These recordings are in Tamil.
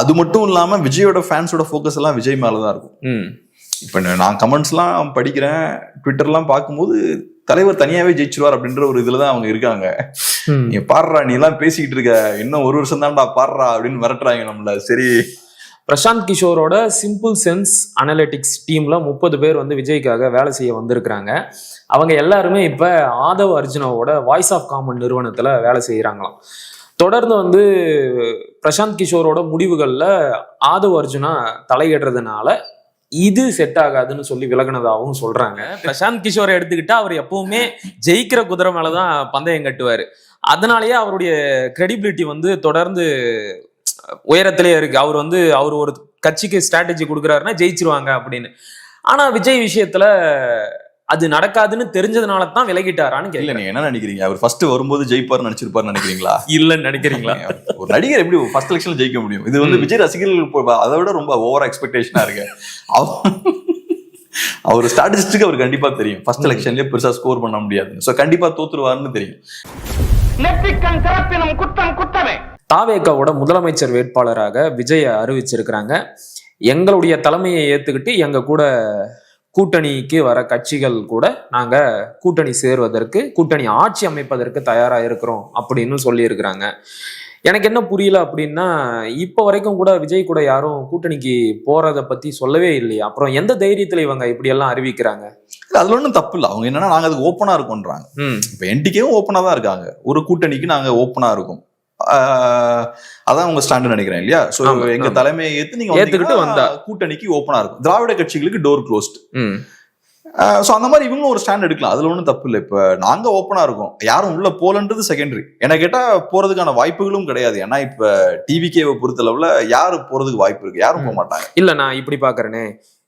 அது மட்டும் இல்லாம விஜயோட ஃபேன்ஸோட ஃபோக்கஸ் எல்லாம் விஜய் மேலதான் இருக்கும். ம். இப்ப நான் கமெண்ட்ஸ்லாம் படிக்கிறேன் ட்விட்டர்லாம் பார்க்கும்போது தலைவர் தனியாவே ஜெயிச்சிருவார் அப்படின்ற ஒரு இதுல தான் அவங்க இருக்காங்க. நீ பாடுறா நீ எல்லாம் பேசிக்கிட்டு இருக்க இன்னும் ஒரு வருஷம் தான்டா பாடுறா அப்படின்னு மிரட்டுறாங்க நம்மள. சரி. பிரசாந்த் கிஷோரோட சிம்பிள் சென்ஸ் அனலிட்டிக்ஸ் டீம்ல முப்பது பேர் வந்து விஜய்க்காக வேலை செய்ய வந்திருக்கிறாங்க. அவங்க எல்லாருமே இப்ப ஆதவ் அர்ஜுனாவோட வாய்ஸ் ஆஃப் காமன் நிறுவனத்துல வேலை செய்யறாங்களாம் தொடர்ந்து வந்து பிரசாந்த் கிஷோரோட முடிவுகளில் ஆதவ் அர்ஜுனா தலையிடுறதுனால இது செட் ஆகாதுன்னு சொல்லி விலகினதாகவும் சொல்றாங்க. பிரசாந்த் கிஷோரை எடுத்துக்கிட்டா அவர் எப்பவுமே ஜெயிக்கிற குதிரை மேலதான் பந்தயம் கட்டுவாரு. அதனாலேயே அவருடைய கிரெடிபிலிட்டி வந்து தொடர்ந்து உயரத்திலே இருக்கு. அவர் வந்து அவர் ஒரு கட்சிக்கு ஸ்ட்ராட்டஜி கொடுக்குறாருன்னா ஜெயிச்சிருவாங்க அப்படின்னு. ஆனா விஜய் விஷயத்துல அது நடக்காதுன்னு தெரிஞ்சதுனால தான் விலகிட்டாரான்னு இல்ல நீங்க என்ன நினைக்கிறீங்க? அவர் ஃபர்ஸ்ட் வரும்போது ஜெயிப்பார் நினைச்சிருப்பாரு நினைக்கிறீங்களா? இல்லைன்னு நினைக்கிறீங்களா? ஒரு நடிகர் எப்படி ஃபர்ஸ்ட் எலெக்ஷன்ல ஜெயிக்க முடியும்? இது வந்து. விஜய் ரசிகர்கள் அதை விட ரொம்ப ஓவர் எக்ஸ்பெக்டேஷனா இருக்கு. அவ- அவர் ஸ்டாட்டிஸ்டிக் அவர் கண்டிப்பா தெரியும். ஃபர்ஸ்ட் எலெக்ஷன்லயே பெருசா ஸ்கோர் பண்ண முடியாது சோ கண்டிப்பா தோத்துருவாருன்னு தெரியும். குற்றம் குற்றமே தாவேக்காவோட முதலமைச்சர் வேட்பாளராக விஜய அறிவிச்சிருக்கிறாங்க. எங்களுடைய தலைமையை ஏத்துக்கிட்டு எங்க கூட கூட்டணிக்கு வர கட்சிகள் கூட நாங்க கூட்டணி சேருவதற்கு கூட்டணி ஆட்சி அமைப்பதற்கு தயாரா இருக்கிறோம் அப்படின்னு சொல்லியிருக்கிறாங்க. எனக்கு என்ன புரியல அப்படின்னா இப்போ வரைக்கும் கூட விஜய் கூட யாரும் கூட்டணிக்கு போறத பத்தி சொல்லவே இல்லையா. அப்புறம் எந்த தைரியத்துல இவங்க இப்படி எல்லாம் அறிவிக்கிறாங்க அதுல ஒன்றும் தப்பு இல்லை. அவங்க என்னன்னா நாங்க அதுக்கு ஓப்பனா இருக்கோன்றாங்க. ம். இப்போ என்டிகேவும் ஓப்பனா தான் இருக்காங்க. ஒரு கூட்டணிக்கு நாங்க ஓப்பனா இருக்கோம். அதான் உங்க ஸ்டாண்டு நினைக்கிறேன் இல்லையா சோ எங்க. தலைமையை ஏத்து நீங்க ஏத்துக்கிட்டு வந்தா. கூட்டணிக்கு ஓப்பனா இருக்கும் திராவிட கட்சிகளுக்கு டோர் க்ளோஸ்ட் ஸோ அந்த மாதிரி இவங்களும் ஒரு ஸ்டாண்ட் எடுக்கலாம். அதுல ஒன்றும் தப்பு இல்லை. இப்போ நாங்க ஓப்பனா இருக்கோம். யாரும் உள்ள போலன்றது செகண்டரி என்ன கேட்டா போறதுக்கான வாய்ப்புகளும் கிடையாது. ஏன்னா இப்ப டிவிகேவை பொறுத்தளவுல யாரு போறதுக்கு வாய்ப்பு இருக்கு. யாரும் போக மாட்டாங்க இல்ல நான் இப்படி பாக்குறேனே.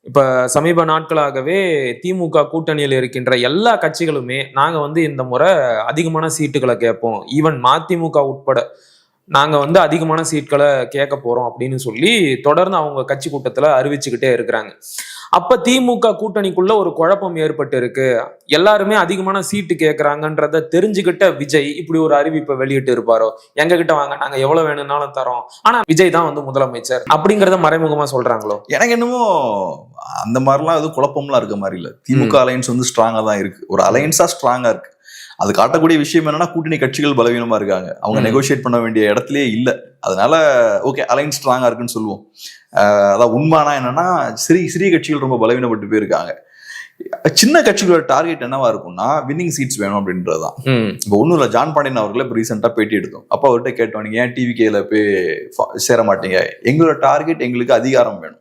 இப்ப சமீப நாட்களாகவே திமுக கூட்டணியில் இருக்கின்ற எல்லா கட்சிகளுமே நாங்க வந்து இந்த முறை அதிகமான சீட்டுகளை கேட்போம். ஈவன் மதிமுக உட்பட. நாங்க வந்து அதிகமான சீட்களை கேட்க போறோம் அப்படின்னு சொல்லி தொடர்ந்து அவங்க கட்சி கூட்டத்துல அறிவிச்சுக்கிட்டே இருக்கிறாங்க. அப்ப திமுக கூட்டணிக்குள்ள ஒரு குழப்பம் ஏற்பட்டு இருக்கு எல்லாருமே அதிகமான சீட்டு கேட்கறாங்கன்றத தெரிஞ்சுக்கிட்ட விஜய் இப்படி ஒரு அறிவிப்பை வெளியிட்டு இருப்பாரோ? எங்க கிட்ட வாங்க நாங்க எவ்வளவு வேணும்னாலும் தரோம். ஆனா விஜய் தான் வந்து முதலமைச்சர் அப்படிங்கறத மறைமுகமா சொல்றாங்களோ? எனக்கு என்னமோ அந்த மாதிரிலாம் எதுவும் குழப்பம்லாம் இருக்க மாதிரி இல்ல. திமுக அலையன்ஸ் வந்து ஸ்ட்ராங்கா தான் இருக்கு. ஒரு அலையன்ஸா ஸ்ட்ராங்கா இருக்கு. அது காட்டக்கூடிய விஷயம் என்னன்னா கூட்டணி கட்சிகள் பலவீனமா இருக்காங்க. அவங்க. நெகோஷியேட் பண்ண வேண்டிய இடத்துலயே இல்ல. அதனால ஓகே அலைன்ஸ் ஸ்ட்ராங்கா இருக்குன்னு சொல்லுவோம். அதான் உண்மைனா என்னன்னா சிறிய சிறிய கட்சிகள் ரொம்ப பலவீனப்பட்டு போயிருக்காங்க. சின்ன கட்சிகளோட டார்கெட் என்னவா இருக்கும்னா வின்னிங் சீட்ஸ் வேணும் அப்படின்றதுதான். ம். இப்போ ஒன்றும் இல்லை ஜான் பாண்டியன் அவர்களை இப்போ ரீசெண்டாக பேட்டி எடுத்தோம். அப்போ அவர்கிட்ட கேட்டோம் நீங்கள் ஏன் டிவிகேல போய் சேர மாட்டீங்க? எங்களோட டார்கெட் எங்களுக்கு அதிகாரம் வேணும்.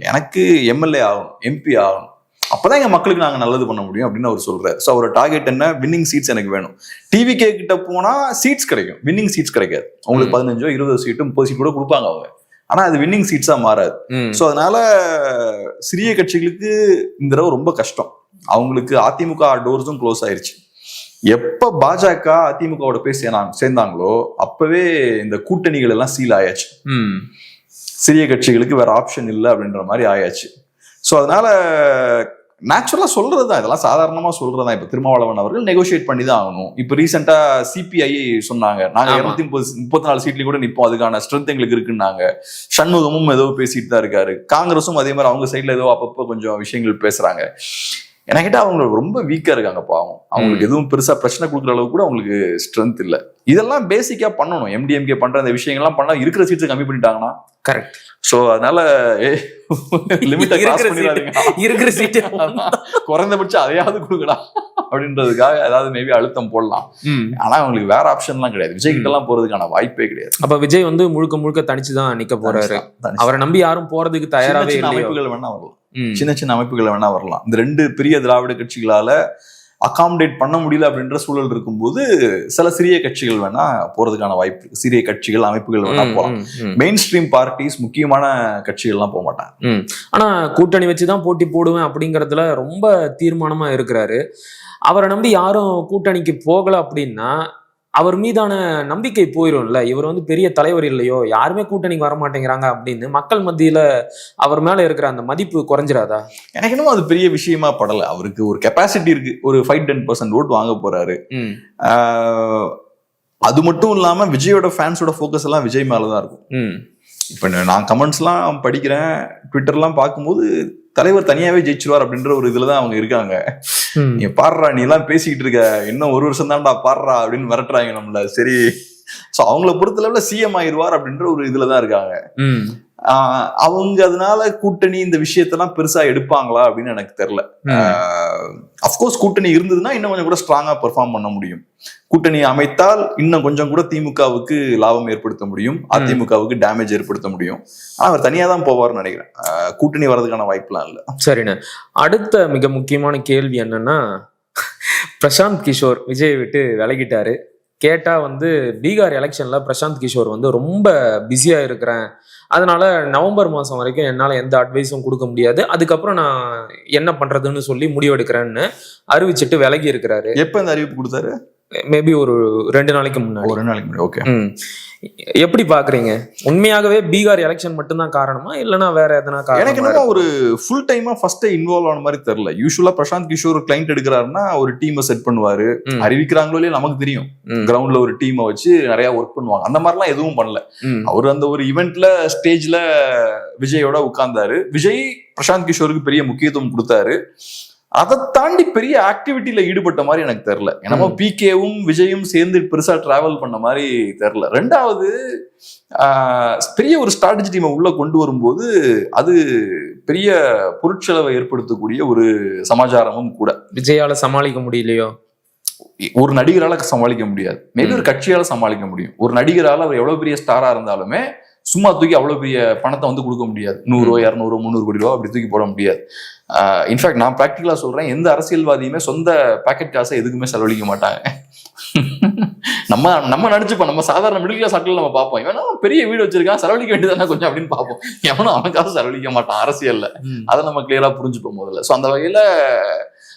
எனக்கு எம்எல்ஏ ஆகணும் எம்பி ஆகணும். அப்பதான் எங்க மக்களுக்கு நாங்க நல்லது பண்ண முடியும் அப்படின்னு அவர் சொல்றாரு. ஸோ அவரோட டார்கெட் என்ன? வின்னிங் சீட்ஸ் எனக்கு வேணும். டிவி கே கிட்ட போனா சீட்ஸ் கிடைக்கும். வின்னிங் சீட்ஸ் கிடைக்காது. உங்களுக்கு ம். பதினஞ்சோ இருபது சீட்டு முப்பது சீட் கூட கொடுப்பாங்க அவங்க. ஆனா அது வின்னிங் சீட்ஸா மாறாது. ஸோ அதனால சிறிய கட்சிகளுக்கு இந்த தடவை ரொம்ப கஷ்டம். அவங்களுக்கு அதிமுக டோர்ஸும் க்ளோஸ் ஆயிருச்சு. எப்ப பாஜக அதிமுகவோட போய் சேர்ந்தாங்க சேர்ந்தாங்களோ அப்பவே இந்த கூட்டணிகள் எல்லாம் சீல் ஆயாச்சு. சிறிய கட்சிகளுக்கு வேற ஆப்ஷன் இல்லை அப்படின்ற மாதிரி ஆயாச்சு. ஸோ அதனால நேச்சுரலா சொல்றது தான் இதெல்லாம் சாதாரணமா சொல்றது தான் இப்போ திருமாவளவன் அவர்கள் நெகோஷியேட் பண்ணி தான் ஆகணும். இப்போ ரீசெண்டா சிபிஐ சொன்னாங்க. நாங்க ஆமா. இருநூத்தி முப்பது முப்பத்தி நாலு சீட்லயும் கூட நிப்போம். அதுக்கான ஸ்ட்ரென்த் எங்களுக்கு இருக்குன்னாங்க. சண்முகமும் ஏதோ பேசிட்டு தான் இருக்காரு. காங்கிரஸும் அதே மாதிரி அவங்க சைட்ல ஏதோ அப்பப்போ கொஞ்சம் விஷயங்கள் பேசுறாங்க. எனக்கு கேட்டா அவங்க ரொம்ப வீக்கா இருக்காங்க பாவம். அவங்களுக்கு எதுவும் பெருசா பிரச்சனை கொடுக்குற அளவுக்கு கூட அவங்களுக்கு ஸ்ட்ரென்த் இல்ல. இதெல்லாம் பேசிக்கா பண்ணணும். எம்டிஎம்கே பண்ற இந்த விஷயங்கள்லாம் பண்ணா இருக்கிற சீட்ஸ் கம்மி பண்ணிட்டாங்கன்னா கரெக்ட் சோ அதனால லிமிட்டை இருக்கிற சீட்டு குறைந்தபட்சம் அதையாவது கொடுக்கடா அப்படின்றதுக்காக ஏதாவது மேபி அழுத்தம் போடலாம். ஆனா அவங்களுக்கு வேற ஆப்ஷன்லாம் கிடையாது. விஜய் கிட்ட எல்லாம் போறதுக்கான வாய்ப்பே கிடையாது. அப்ப விஜய் வந்து முழுக்க முழுக்க தனிச்சு தான் நிக்க போறாரு. அவரை நம்பி யாரும் போறதுக்கு இல்லையோ? அமைப்புகள் வேணா வரலாம். சின்ன சின்ன அமைப்புகள் வேணா வரலாம். இந்த ரெண்டு பெரிய திராவிட கட்சிகளால அகாமடேட் பண்ண முடியல அப்படின்ற சூழல் இருக்கும்போது சில சிறிய கட்சிகள் வேணா போறதுக்கான வாய்ப்பு சிறிய கட்சிகள் அமைப்புகள் வேணா போகலாம் மெயின் ஸ்ட்ரீம் பார்ட்டிஸ் முக்கியமான கட்சிகள்லாம் போக மாட்டாங்க. ம். ஆனா கூட்டணி வச்சுதான் போட்டி போடுவேன் அப்படிங்கறதுல ரொம்ப தீர்மானமா இருக்கிறாரு. அவரை நம்பி யாரும் கூட்டணிக்கு போகல அப்படின்னா அவர் மீதான நம்பிக்கை போயிரும்ல. இவர் வந்து பெரிய தலைவர் இல்லையோ யாருமே கூட்டணிக்கு வர மாட்டேங்கிறாங்க அப்படின்னு மக்கள் மத்தியில அவர் மேல இருக்கிற அந்த மதிப்பு குறைஞ்சிராதா? எனக்கு என்னமோ அது பெரிய விஷயமா படல. அவருக்கு ஒரு கெப்பாசிட்டி இருக்கு. ஒரு ஃபைவ் டென் பர்சன்ட் ஓட்டு வாங்க போறாரு. அது மட்டும் இல்லாம விஜயோட ஃபேன்ஸோட ஃபோக்கஸ் எல்லாம் விஜய் மேலதான் இருக்கும். ம். இப்ப நான் கமெண்ட்ஸ்லாம் படிக்கிறேன். ட்விட்டர்லாம் பார்க்கும்போது தலைவர் தனியாவே ஜெயிச்சிருவார் அப்படின்ற ஒரு இதுல தான் அவங்க இருக்காங்க. நீ பாடுறா நீ எல்லாம் பேசிக்கிட்டு இருக்க. இன்னும் ஒரு வருஷம் தான்டா பாடுறா அப்படின்னு மிரட்டுறாங்க நம்மள. சரி. சோ அவங்கள பொறுத்தளவுல சிஎம் ஆயிருவார் அப்படின்ற ஒரு இதுல தான் இருக்காங்க. அவங்க அதனால கூட்டணி இந்த விஷயத்தெல்லாம் பெருசா எடுப்பாங்களா அப்படின்னு எனக்கு தெரியல. அஃப்கோர்ஸ் கூட்டணி இருந்ததுன்னா இன்னும் கொஞ்சம் கூட ஸ்ட்ராங்கா பெர்ஃபார்ம் பண்ண முடியும். கூட்டணி அமைத்தால் இன்னும் கொஞ்சம் கூட திமுகவுக்கு லாபம் ஏற்படுத்த முடியும். அதிமுகவுக்கு டேமேஜ் ஏற்படுத்த முடியும். ஆனா அவர் தனியா தான் போவார்னு நினைக்கிறேன். கூட்டணி வர்றதுக்கான வாய்ப்புலாம் இல்ல. சரிண்ணே. அடுத்த மிக முக்கியமான கேள்வி என்னன்னா பிரசாந்த் கிஷோர் விஜய் விட்டு விலகிட்டாரு. கேட்டால் வந்து பீகார் எலெக்ஷனில் பிரசாந்த் கிஷோர் வந்து ரொம்ப பிஸியாக இருக்கிறேன். அதனால் நவம்பர் மாதம் வரைக்கும் என்னால் எந்த அட்வைஸும் கொடுக்க முடியாது. அதுக்கப்புறம் நான் என்ன பண்ணுறதுன்னு சொல்லி முடிவெடுக்கிறேன்னு அறிவிச்சிட்டு விலகி இருக்கிறாரு. எப்போ இந்த அறிவிப்பு கொடுத்தாரு? மேபி ஒரு ரெண்டு நாளைக்கு முன்னாடி. ஒரு நாளைக்கு முன்னாடி ஓகே. எப்படி பாக்குறீங்க? உண்மையாகவே பீகார் எலெக்ஷன் மட்டும்தான் காரணமா? இல்லனா வேற எதனா எனக்கு காரணமா என்னமோ ஒரு ஃபுல் டைமா ஃபர்ஸ்ட் இன்வால்வ் ஆன மாதிரி தெரியல. யூஸ்வலா பிரசாந்த் கிஷோர் கிளைண்ட் எடுக்கிறாருன்னா ஒரு டீமை செட் பண்ணுவாரு. அறிவிக்கிறாங்களோ இல்லையோ நமக்கு தெரியும். கிரவுண்ட்ல ஒரு டீமை வச்சு நிறைய ஒர்க் பண்ணுவாங்க. அந்த மாதிரிலாம் எதுவும் பண்ணல. அவர் அந்த ஒரு ஈவெண்ட்ல ஸ்டேஜ்ல விஜயோட உட்கார்ந்தாரு. விஜய் பிரசாந்த் கிஷோருக்கு பெரிய முக்கியத்துவம் கொடுத்தாரு. அதை தாண்டி பெரிய ஆக்டிவிட்டியில ஈடுபட்ட மாதிரி எனக்கு தெரியல. என்னமோ. பிகேவும் விஜயும் சேர்ந்து பெருசா டிராவல் பண்ண மாதிரி தெரியல. ரெண்டாவது பெரிய ஒரு ஸ்ட்ராட்டஜி டீமை உள்ள கொண்டு வரும்போது அது பெரிய பொருட்செலவை ஏற்படுத்தக்கூடிய ஒரு சமாச்சாரமும் கூட. விஜயால சமாளிக்க முடியலையோ? ஒரு நடிகரால சமாளிக்க முடியாது. மேபி ஒரு கட்சியால சமாளிக்க முடியும். ஒரு நடிகரால அவர் எவ்வளவு பெரிய ஸ்டாரா இருந்தாலுமே சும்மா தூக்கி அவ்வளவு பெரிய பணத்தை வந்து கொடுக்க முடியாது. நூறோ இரநூறோ முந்நூறு கோடி ரூபா அப்படி தூக்கி போட முடியாது. இன்ஃபேக்ட் நான் ப்ராக்டிக்கலா சொல்றேன் எந்த அரசியல்வாதியுமே சொந்த பாக்கெட் காசை எதுக்குமே செலவழிக்க மாட்டாங்க. நம்ம நம்ம நடிச்சுப்போம். நம்ம சாதாரண மிடில் கிளாஸ் ஆட்கள் நம்ம பார்ப்போம். இவனா பெரிய வீடு வச்சிருக்கான் செலவழிக்க வேண்டியதானே கொஞ்சம் அப்படின்னு பார்ப்போம். எவனும் அவன் காசு செலவழிக்க மாட்டான் அரசியல்ல. அதை நம்ம கிளியரா புரிஞ்சுப்போம் முதல்ல. ஸோ அந்த வகையில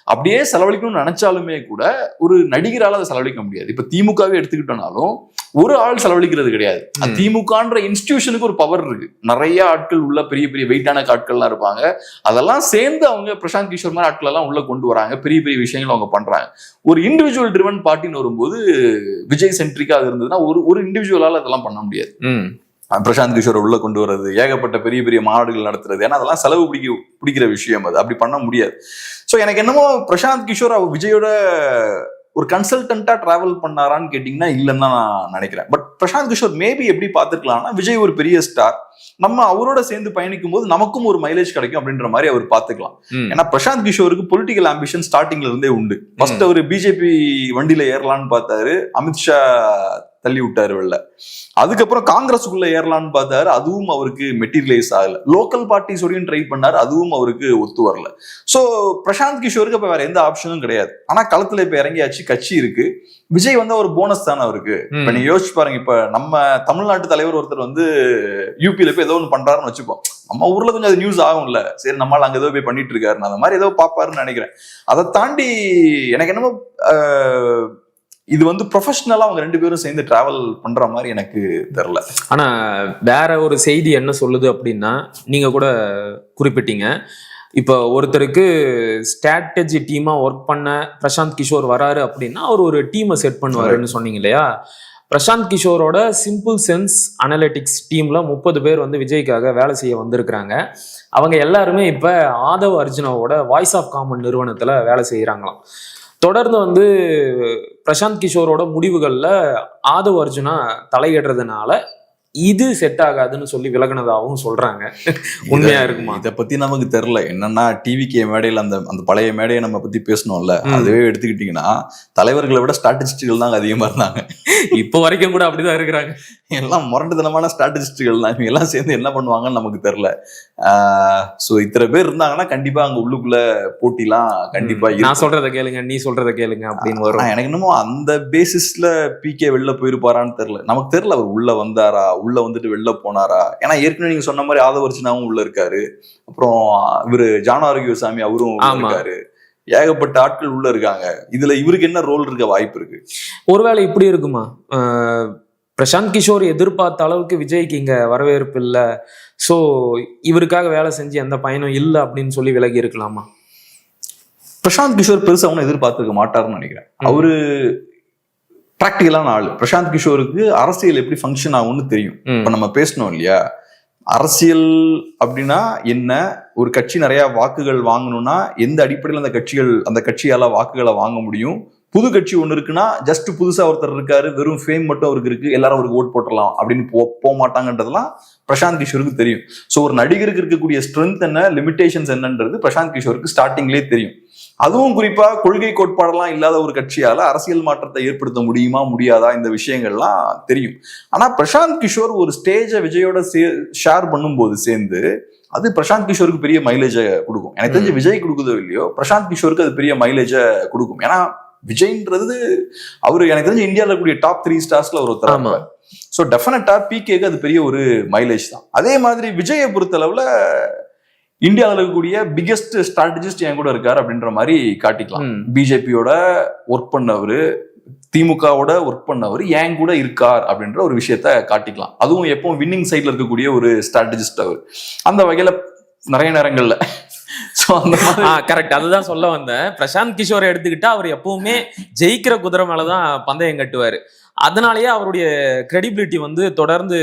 அப்படியே செலவழிக்கணும்னு நினைச்சாலுமே கூட ஒரு நடிகரால அதை செலவழிக்க முடியாது. இப்ப திமுகவே எடுத்துக்கிட்டோம்னாலும் ஒரு ஆள் செலவழிக்கிறது கிடையாது. திமுகன்ற இன்ஸ்டிடியூஷனுக்கு ஒரு பவர் இருக்கு. நிறைய ஆட்கள் உள்ள பெரிய பெரிய வெயிட்டான ஆட்கள்லாம் இருப்பாங்க. அதெல்லாம் சேர்ந்து அவங்க பிரசாந்த் கிஷோர் மாதிரி ஆட்கள் எல்லாம் உள்ள கொண்டு வராங்க. பெரிய பெரிய விஷயங்கள் அவங்க பண்றாங்க. ஒரு இண்டிவிஜுவல் ட்ரிவன் பார்ட்டின்னு வரும்போது விஜய் சென்ட்ரிக்கா அது இருந்ததுன்னா ஒரு ஒரு இண்டிவிஜுவலால அதெல்லாம் பண்ண முடியாது. பிரசாந்த் கிஷோரை உள்ள கொண்டு வர்றது ஏகப்பட்ட பெரிய பெரிய மாநாடுகள் நடத்துறது. ஏன்னா அதெல்லாம் செலவு பிடிக்க பிடிக்கிற விஷயம் அது. அப்படி பண்ண முடியாது. ஸோ எனக்கு என்னமோ பிரசாந்த் கிஷோர் அவர் விஜயோட ஒரு கன்சல்டன்ட்டா டிராவல் பண்ணாரான்னு கேட்டிங்கன்னா இல்லைன்னு தான் நான் நினைக்கிறேன். பட் பிரசாந்த் கிஷோர் மேபி எப்படி பார்த்துருக்கலாம்னா விஜய் ஒரு பெரிய ஸ்டார் நம்ம அவரோட சேர்ந்து பயணிக்கும் போது நமக்கும் ஒரு மைலேஜ் கிடைக்கும் அப்படின்ற மாதிரி அவர் பார்த்துக்கலாம். ஏன்னா பிரசாந்த் கிஷோருக்கு பொலிட்டிக்கல் ஆம்பிஷன் ஸ்டார்டிங்ல இருந்தே உண்டு. ஃபர்ஸ்ட் அவர் பிஜேபி வண்டியில ஏறலான்னு பார்த்தாரு. அமித்ஷா தள்ளி விட்டாரு வெளில. அதுக்கப்புறம் காங்கிரஸுக்குள்ள ஏறலான்னு பார்த்தாரு அதுவும் அவருக்கு மெட்டீரியலைஸ் ஆகல. லோக்கல் பார்ட்டிஸோடையும் ட்ரை பண்ணார் அதுவும் அவருக்கு ஒத்து வரல. சோ பிரசாந்த் கிஷோருக்கு இப்போ வேற எந்த ஆப்ஷனும் கிடையாது. ஆனா களத்துல இப்ப இறங்கியாச்சு கட்சி இருக்கு. விஜய் வந்து ஒரு போனஸ் தானே அவருக்கு. இப்ப நீ நீங்க யோசிச்சு பாருங்க இப்ப நம்ம தமிழ்நாட்டு தலைவர் ஒருத்தர் வந்து யூபியில போய் ஏதோ ஒன்று பண்றாருன்னு வச்சுப்போம். நம்ம ஊர்ல கொஞ்சம் அது நியூஸ் ஆகும்ல. சரி நம்மளால அங்க ஏதோ போய் பண்ணிட்டு இருக்காரு அந்த மாதிரி ஏதோ பாப்பாருன்னு நினைக்கிறேன். அதை தாண்டி எனக்கு என்னமோ ஆஹ், இது வந்து ப்ரொஃபஷனலா அவங்க ரெண்டு பேரும் சேர்ந்து டிராவல் பண்ற மாதிரி எனக்கு தெரியல. ஆனா வேற ஒரு செய்தி என்ன சொல்லுது அப்படின்னா நீங்க கூட குறிப்பிட்டீங்க. இப்போ ஒருத்தருக்கு ஸ்ட்ராட்டஜி டீமா ஒர்க் பண்ண பிரசாந்த் கிஷோர் வராரு அப்படின்னா அவர் ஒரு டீமை செட் பண்ணுவாருன்னு சொன்னீங்க இல்லையா? பிரசாந்த் கிஷோரோட சிம்பிள் சென்ஸ் அனலிட்டிக்ஸ் டீம்ல முப்பது பேர் வந்து விஜய்க்காக வேலை செய்ய வந்திருக்கிறாங்க. அவங்க எல்லாருமே இப்ப ஆதவ் அர்ஜுனாவோட வாய்ஸ் ஆஃப் காமன் நிறுவனத்துல வேலை செய்யறாங்களாம் தொடர்ந்து வந்து பிரசாந்த் கிஷோரோட முடிவுகள்ல ஆதவ் அர்ஜுனா தலையிடுறதுனால இது செட் ஆகாதுன்னு சொல்லி விலகினதாகவும் சொல்றாங்க. உண்மையா இருக்குமா? இத பத்தி நமக்கு தெரியல. என்னன்னா டிவிகே மேடையில அந்த அந்த பழைய மேடையை நம்ம பத்தி பேசணும்ல. அதுவே எடுத்துக்கிட்டீங்கன்னா தலைவர்களை விட ஸ்ட்ராட்டஜிஸ்டுகள் தான் அதிகமா இருந்தாங்க. இப்போ வரைக்கும் கூட அப்படிதான் இருக்கிறாங்க. எல்லாம் முரட்டுத்தனமான ஸ்ட்ராட்டஜிஸ்டுகள் தான் இவங்க எல்லாம் சேர்ந்து என்ன பண்ணுவாங்கன்னு நமக்கு தெரியல. ஸோ இத்தனை பேர் இருந்தாங்கன்னா கண்டிப்பா அங்க உள்ளுக்குள்ள போட்டிலாம் கண்டிப்பா நான். சொல்றத கேளுங்க நீ சொல்றத கேளுங்க அப்படின்னு வரும். எனக்கு என்னமோ அந்த பேசிஸ்ல பிகே வெளில போயிருப்பாரான்னு தெரியல. நமக்கு தெரியல அவர் உள்ள வந்தாரா உள்ள வந்துட்டு வெளில போனாரா? ஏன்னா ஏற்கனவே நீங்க சொன்ன மாதிரி ஆதவர்ச்சினாவும் உள்ள இருக்காரு. அப்புறம் இவரு ஜான ஆரோக்கியசாமி அவரும். இருக்காரு. ஏகப்பட்ட ஆட்கள் உள்ள இருக்காங்க. இதுல இவருக்கு என்ன ரோல் இருக்க வாய்ப்பு இருக்கு? ஒருவேளை இப்படி இருக்குமா? பிரசாந்த் கிஷோர் எதிர்பார்த்த அளவுக்கு விஜய்க்கு இங்க வரவேற்பு இல்ல. சோ இவருக்காக வேலை செஞ்சு எந்த பயனும் இல்ல அப்படின்னு சொல்லி விலகி இருக்கலாமா? பிரசாந்த் கிஷோர் பெருசா ஒன்றும் எதிர்பார்த்துக்க மாட்டாருன்னு நினைக்கிறேன். அவரு ப்ராக்டிக்கலான ஆளு. பிரசாந்த் கிஷோருக்கு அரசியல் எப்படி ஃபங்க்ஷன் ஆகும்னு தெரியும். இப்ப நம்ம பேசணும் இல்லையா? அரசியல் அப்படின்னா என்ன? ஒரு கட்சி நிறைய வாக்குகள் வாங்கணும்னா எந்த அடிப்படையில் அந்த கட்சிகள் அந்த கட்சியால வாக்குகளை வாங்க முடியும்? புது கட்சி ஒன்று இருக்குன்னா ஜஸ்ட் புதுசா ஒருத்தர் இருக்காரு வெறும் ஃபேம் மட்டும் அவருக்கு இருக்கு எல்லாரும் அவருக்கு ஓட் போட்டுடலாம் அப்படின்னு போ போக மாட்டாங்கன்றதெல்லாம் பிரசாந்த் கிஷோருக்கு தெரியும். ஸோ ஒரு நடிகருக்கு இருக்கக்கூடிய ஸ்ட்ரென்த் என்ன லிமிடேஷன்ஸ் என்னன்றது பிரசாந்த் கிஷோருக்கு ஸ்டார்டிங்லேயே தெரியும். அதுவும் குறிப்பா கொள்கை கோட்பாடெல்லாம் இல்லாத ஒரு கட்சியால அரசியல் மாற்றத்தை ஏற்படுத்த முடியுமா முடியாதா இந்த விஷயங்கள்லாம் தெரியும். ஆனா பிரசாந்த் கிஷோர் ஒரு ஸ்டேஜை விஜயோட சே ஷேர் பண்ணும்போது சேர்ந்து அது பிரசாந்த் கிஷோருக்கு பெரிய மைலேஜை கொடுக்கும். எனக்கு தெரிஞ்சு விஜய் கொடுக்குதோ இல்லையோ பிரசாந்த் கிஷோருக்கு அது பெரிய மைலேஜை கொடுக்கும். ஏன்னா விஜய்ன்றது அவரு எனக்கு தெரிஞ்சு இந்தியாவில் இருக்கக்கூடிய டாப் த்ரீ ஸ்டார்ஸ்ல ஒரு ஒருத்தர். ஸோ டெஃபினட்டா பிகேக்கு அது பெரிய ஒரு மைலேஜ் தான். அதே மாதிரி விஜயை பொறுத்தளவுல இந்தியாவில் இருக்கக்கூடிய பிக்கெஸ்ட் ஸ்ட்ராட்டஜிஸ்ட் என் கூட இருக்காரு அப்படின்ற மாதிரி காட்டிக்கலாம். பிஜேபியோட ஒர்க் பண்ணவர் திமுகவோட ஒர்க் பண்ணவர் என் கூட இருக்கார் அப்படின்ற ஒரு விஷயத்த காட்டிக்கலாம். அதுவும் எப்பவும் வின்னிங் சைட்ல இருக்கக்கூடிய ஒரு ஸ்ட்ராட்டஜிஸ்ட் அவர். அந்த வகையில நிறைய நேரங்கள்ல ஸோ அந்த கரெக்ட் அதுதான் சொல்ல வந்தேன். பிரசாந்த் கிஷோரை எடுத்துக்கிட்டா அவர் எப்பவுமே ஜெயிக்கிற குதிரை மேலதான் பந்தயம் கட்டுவாரு. அதனாலயே அவருடைய கிரெடிபிலிட்டி வந்து தொடர்ந்து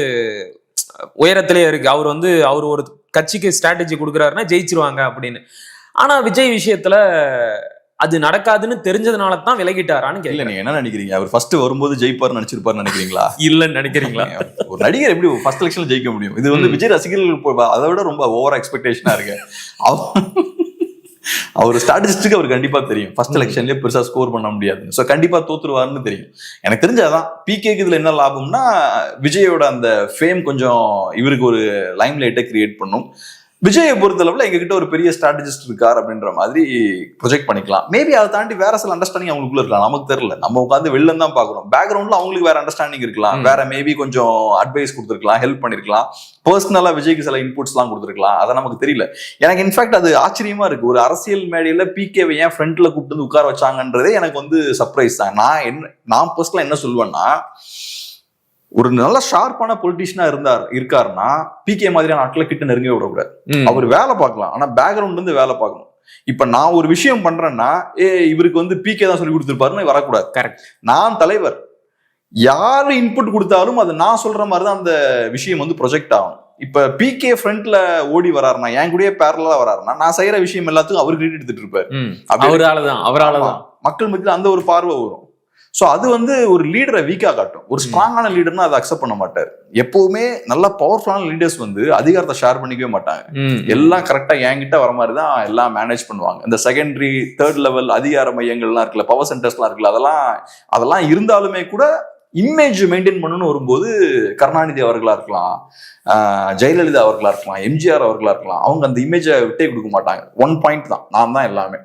உயரத்திலே இருக்கு. அவர் வந்து அவர் ஒரு கட்சிக்கு ஸ்ட்ராட்டஜி கொடுக்குறாருன்னா ஜெயிச்சிருவாங்க அப்படின்னு. ஆனா விஜய் விஷயத்துல அது நடக்காதுன்னு தெரிஞ்சதுனால தான் விலகிட்டாரான்னு இல்ல நீங்க என்ன நினைக்கிறீங்க? அவர் ஃபர்ஸ்ட் வரும்போது ஜெயிப்பார் நினைச்சிருப்பாரு நினைக்கிறீங்களா? இல்லைன்னு நினைக்கிறீங்களா? ஒரு நடிகர் எப்படி ஃபர்ஸ்ட் எலெக்ஷன்ல ஜெயிக்க முடியும்? இது வந்து. விஜய் ரசிகர்கள் அதை விட ரொம்ப ஓவர் எக்ஸ்பெக்டேஷனா இருக்கு. அவ- அவர் ஸ்ட்ராட்டஜிஸ்டுக்கு அவர் கண்டிப்பா தெரியும். ஃபர்ஸ்ட். எலெக்ஷன்லயே பெருசா ஸ்கோர் பண்ண முடியாது ஸோ கண்டிப்பா தோத்துருவாருன்னு தெரியும். எனக்கு தெரிஞ்சதான் பிகேக்கு இதுல என்ன லாபம்னா விஜயோட அந்த ஃபேம் கொஞ்சம் இவருக்கு ஒரு லைம் லைட்டை கிரியேட் பண்ணும். விஜயை பொறுத்தளவுல எங்ககிட்ட ஒரு பெரிய ஸ்ட்ராட்டஜிஸ்ட் இருக்கார் அப்படின்ற மாதிரி ப்ரொஜெக்ட் பண்ணிக்கலாம். மேபி அதை தாண்டி வேற சில அண்டர்ஸ்டாண்டிங் அவங்களுக்குள்ள இருக்கலாம். நமக்கு தெரியல. நம்ம உட்காந்து வெளில தான் பாக்குறோம் பேக்ரவுண்ட்ல அவங்களுக்கு வேற அண்டர்ஸ்டாண்டிங் இருக்கலாம். வேற மேபி கொஞ்சம் அட்வைஸ் கொடுத்துருக்கலாம். ஹெல்ப் பண்ணிருக்கலாம். பர்சனலா விஜய்க்கு சில இன்புட்ஸ்லாம் கொடுத்துருக்கலாம். அதை நமக்கு தெரியல. எனக்கு இன்ஃபேக்ட் அது ஆச்சரியமா இருக்கு. ஒரு அரசியல் மேடையில பிகேவை ஏன் ஃப்ரண்ட்ல கூப்பிட்டு வந்து உட்கார வச்சாங்கன்றதே எனக்கு வந்து சர்ப்ரைஸ் தான். நான் என்ன நான் பர்சனலா என்ன சொல்லுவேன்னா ஒரு நல்ல ஷார்ப்பான பொலிட்டிஷியனா இருந்தார் இருக்காருன்னா பிகே மாதிரியான ஆட்களை கிட்ட நெருங்கவே விடக்கூடாது. அவர் வேலை பார்க்கலாம். ஆனா பேக்ரவுண்ட் இருந்து வேலை பார்க்கணும். இப்ப நான் ஒரு விஷயம் பண்றேன்னா ஏ இவருக்கு வந்து பிகே தான் சொல்லி கொடுத்துருப்பாருன்னு வரக்கூடாது. Correct. நான் தலைவர். யாரு இன்புட் கொடுத்தாலும் அது நான் சொல்ற மாதிரி தான் அந்த விஷயம் வந்து ப்ரொஜெக்ட் ஆகும் இப்ப பிகே ஃப்ரண்ட்ல ஓடி வராருன்னா என் கூடயே பேரலா வராருன்னா நான் செய்யற விஷயம் எல்லாத்துக்கும் அவர் கிரெடிட் எடுத்துட்டு இருப்பாரு. ம். அப்படி அவரால தான் அவரால ஆமா. தான். மக்கள் மத்தியில் அந்த ஒரு பார்வை வரும். ஸோ அது வந்து ஒரு லீடரை வீக்கா காட்டும். ஒரு ஸ்ட்ராங்கான லீடர்னா அதை அக்செப்ட் பண்ண மாட்டார். எப்பவுமே நல்ல பவர்ஃபுல்லான லீடர்ஸ் வந்து அதிகாரத்தை ஷேர் பண்ணிக்கவே மாட்டாங்க. எல்லாம் கரெக்டா என்கிட்ட வர மாதிரி தான் எல்லாம் மேனேஜ் பண்ணுவாங்க. இந்த செகண்டரி தேர்ட் லெவல் அதிகார மையங்கள்லாம் இருக்குல்ல பவர் சென்டர்ஸ்லாம் இருக்குல்ல அதெல்லாம் அதெல்லாம் இருந்தாலுமே கூட இமேஜ் மெயின்டைன் பண்ணணும்னு வரும்போது கருணாநிதி அவர்களா இருக்கலாம் ஜெயலலிதா அவர்களா இருக்கலாம் எம்ஜிஆர் அவர்களா இருக்கலாம் அவங்க அந்த இமேஜை விட்டே கொடுக்க மாட்டாங்க. ஒன் பாயிண்ட் தான். நான் தான் எல்லாமே.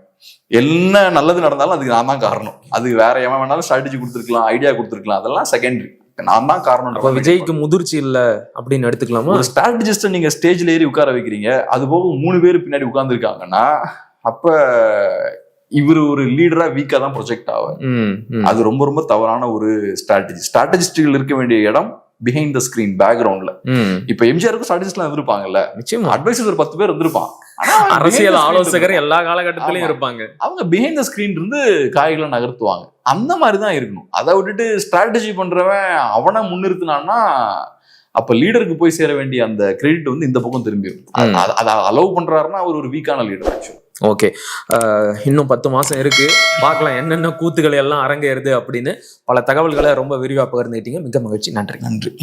என்ன நல்லது நடந்தாலும் அதுக்கு நான் தான் காரணம். அது வேற எவன் வேணாலும் ஸ்ட்ராட்டஜி கொடுத்துருக்கலாம் ஐடியா கொடுத்துருக்கலாம். அதெல்லாம் செகண்டரி நான் தான் அப்ப காரணம் விஜய்க்கு முதிர்ச்சி இல்ல அப்படின்னு எடுத்துக்கலாமா? ஒரு ஸ்ட்ராட்டஜிஸ்ட நீங்க ஸ்டேஜ்ல ஏறி உட்கார வைக்கிறீங்க அது போக மூணு பேர் பின்னாடி உட்கார்ந்துருக்காங்கன்னா அப்ப இவர் ஒரு லீடரா வீக்கா தான் ப்ரொஜெக்ட் ஆவார். ம், ம். அது ரொம்ப ரொம்ப தவறான ஒரு ஸ்ட்ராட்டஜி ஸ்ட்ராட்டஜிஸ்டுகள் இருக்க வேண்டிய இடம் பிஹைண்ட் த ஸ்கிரீன் பேக்ரவுண்ட்ல. இப்ப எம்ஜிஆருக்கும் ஸ்ட்ராட்டஜிஸ்ட்லாம் இருந்திருப்பாங்கல்ல? நிச்சயமா. அட்வைசர்ஸ் ஒரு பத்து பேர் இருந்திருப்பான். அரசியல் ஆலோசகர். எல்லா காலகட்டத்திலயும். இருப்பாங்க. அவங்க பிஹைண்ட் த ஸ்கிரீன் இருந்து காய்களை நகர்த்துவாங்க. அந்த மாதிரி தான் இருக்கணும். அதை விட்டுட்டு ஸ்ட்ராட்டஜி பண்றவன் அவனை முன்னிறுத்தினான்னா அப்ப லீடருக்கு போய் சேர வேண்டிய அந்த கிரெடிட் வந்து இந்த பக்கம் திரும்பிடும். அதை அலோவ் பண்றாருன்னா அவர் ஒரு வீக்கான லீடர் ஆக்சுவலி ஓகே இன்னும் பத்து மாதம் இருக்குது பார்க்கலாம் என்னென்ன கூத்துக்களை எல்லாம் அரங்கேறுது அப்படின்னு பல தகவல்களை ரொம்ப விரிவாக பகிர்ந்துக்கிட்டீங்க மிக மகிழ்ச்சி. நன்றி. நன்றி.